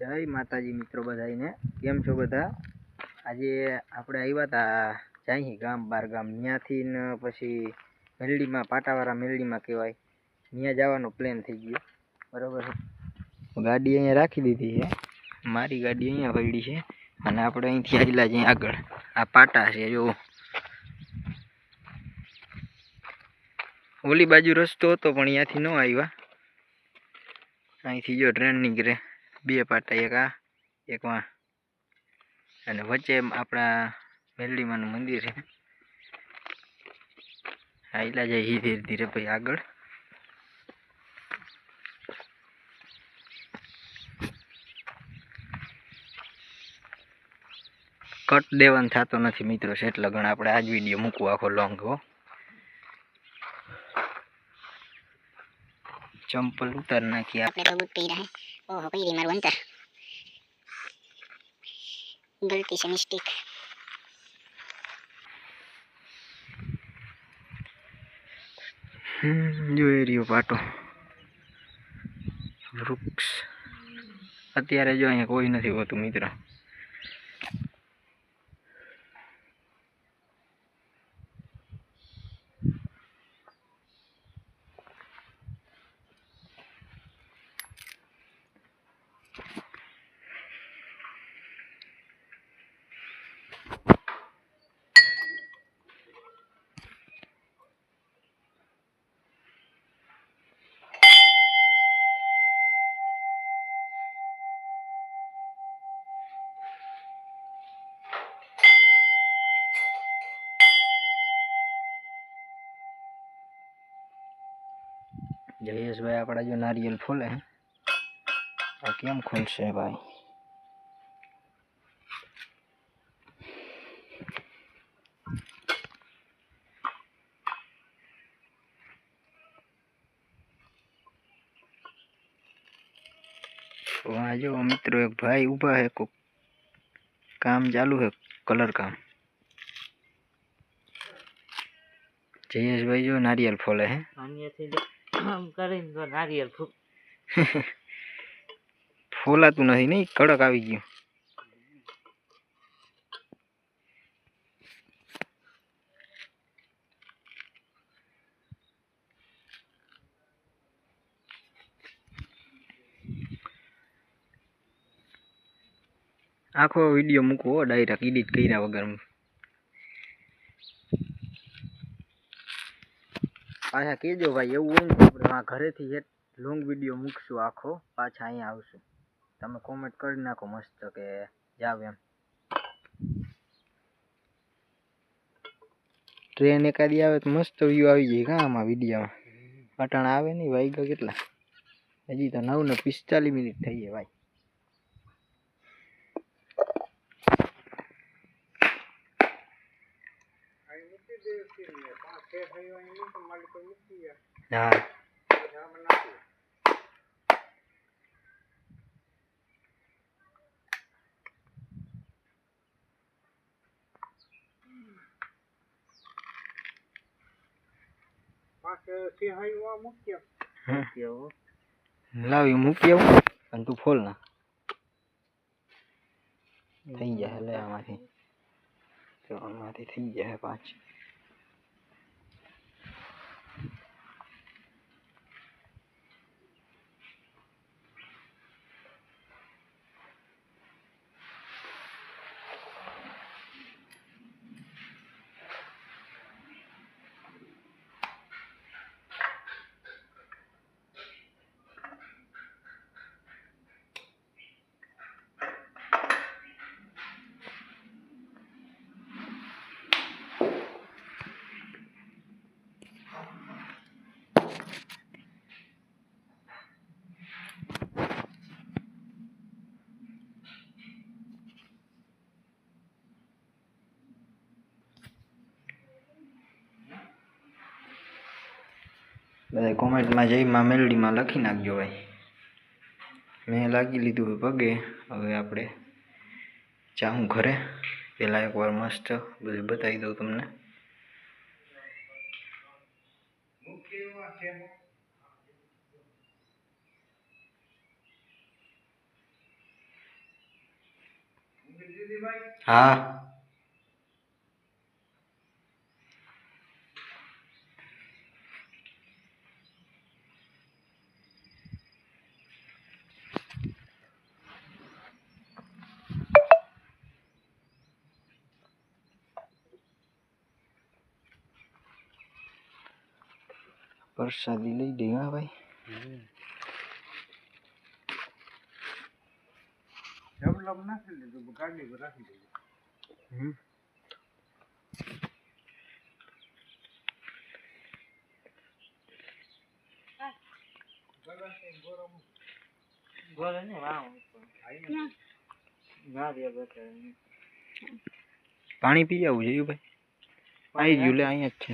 જય માતાજી મિત્રો બધાને કેમ છો બધા? આજે આપણે આવ્યા હતા જાહી ગામ, બાર ગામ. ત્યાંથી ને પછી મેલડીમાં, પાટાવાળા મેલડીમાં કહેવાય. ત્યાં જવાનો પ્લાન થઈ ગયો. બરાબર ગાડી અહીંયા રાખી દીધી છે. મારી ગાડી અહીંયા પડી છે અને આપણે અહીંથી આવેલા છીએ આગળ. આ પાટા છે, જો. ઓલી બાજુ રસ્તો હતો, પણ અહીંયાથી ન આવ્યા. અહીંથી જો ટ્રેન નીકળે. બે પાટા, એક આ અને વચ્ચે આપણા મેલડીમાનું મંદિર છે. આયલા જાય હી ધીરે ધીરે ભાઈ આગળ. કટ દેવાનું થતો નથી મિત્રો, છે એટલે ગણ આપણે આજ વીડિયો મૂકવો આખો લોંગ હો. ચંપલ ઉતાર નાખી આપણે તો બૂટ પહેર્યા હે ઓહો પહેરી મારું અંતર ગલતી છે મિસ્ટેક જોઈ રહ્યો પાટો વૃક્ષ અત્યારે જો અહીંયા કોઈ નથી હોતું મિત્ર. જયેશભાઈ આપણા જો નારિયેલ ફોલે હે. આ કેમ ખુલશે ભાઈ તો આ જો મિત્રો એક ભાઈ ઊભા હે કોક કામ ચાલુ હે કલર કામ જયેશભાઈ જો નારિયેલ ફોલે હે અહીંયાથી જો આમ કરીને તો ફોલાતું નથી નહીં કડક આવી ગયું. આખો વીડિયો મૂકવો ડાયરેક્ટ એડિટ કર્યા વગર પાછા કહેજો ભાઈ, એવું હોય ને આપણે આ ઘરેથી એક લોંગ વીડિયો મૂકશું આખો, પાછા અહીંયા આવશું. તમે કોમેન્ટ કરી નાખો મસ્ત કે જાવ એમ. ટ્રેન એકાદી આવે તો મસ્ત વ્યૂ આવી જાય કાં આમાં વિડીયોમાં અટાણા આવે નહીં, વાગ્યા કેટલા? હજી તો નવ ને પિસ્તાલીસ મિનિટ થઈ જાય ભાઈ. હા હમ. કેવું લાવી મૂકી આવું અને તું ફોલ ના થઈ જાય લે આમાંથી તો આમાંથી થઈ જાય પાંચ બધા કોમેન્ટમાં જઈમાં મેલડીમાં લખી નાખજો ભાઈ. મેં લાગી લીધું પગે. હવે આપણે જાઉં ઘરે. પહેલાં એકવાર મસ્ત બધું બતાવી દઉં તમને. છે? હા. પ્રસાદી લઈ દે હા ભાઈ. હમ. ગોળે ને વાવ નારિયેળ બતાવે પાણી પી આવું જોયું ભાઈ. આવી ગયું લે, અહીંયા જ છે.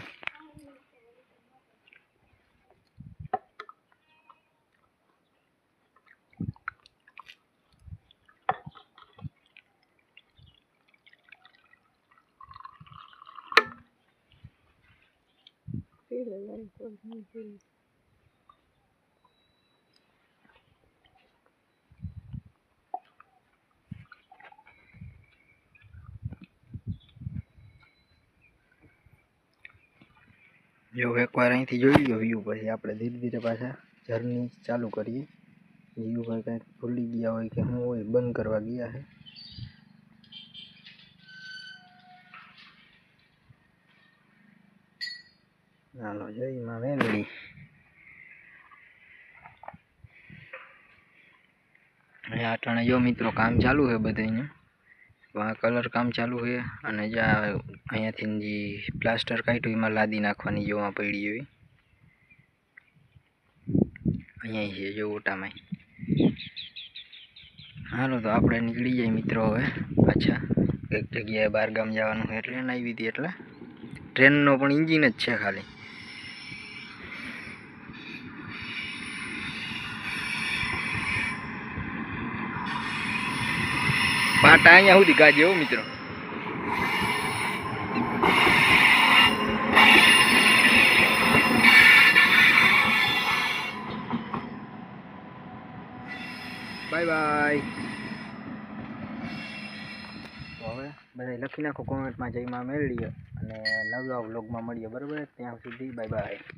જો એકવાર અહીંથી જોઈ લો વ્યૂ પછી આપણે ધીરે ધીરે પાછા જર્ની ચાલુ કરીએ. વ્યૂ ભાઈ કંઈક ભૂલી ગયા હોય કે શું હોય બંધ કરવા ગયા છે. હાલો જય માં મેલડી અહીંયા અટાણે જો મિત્રો કામ ચાલુ છે બધે અહીંયા આ કલર કામ ચાલુ છે અને જ્યાં અહીંયાથી જે પ્લાસ્ટર કાઢ્યું એમાં લાદી નાખવાની જોવા પડી એવી અહીંયા છે, જો ઓટામાં. હાલો, તો આપણે નીકળી જઈએ મિત્રો હવે. પાછા એક જગ્યાએ બહાર ગામ જવાનું છે ટ્રેન આવી હતી એટલે. ટ્રેનનો પણ ઇન્જિન જ છે ખાલી. પાટા અહીંયા સુધી ગાજે હો મિત્રો. બાય બાય હવે બધા લખી નાખો કોમેન્ટમાં જઈમાં મેળવીએ અને નવા વ્લોગમાં મળીએ, બરાબર? ત્યાં સુધી બાય બાય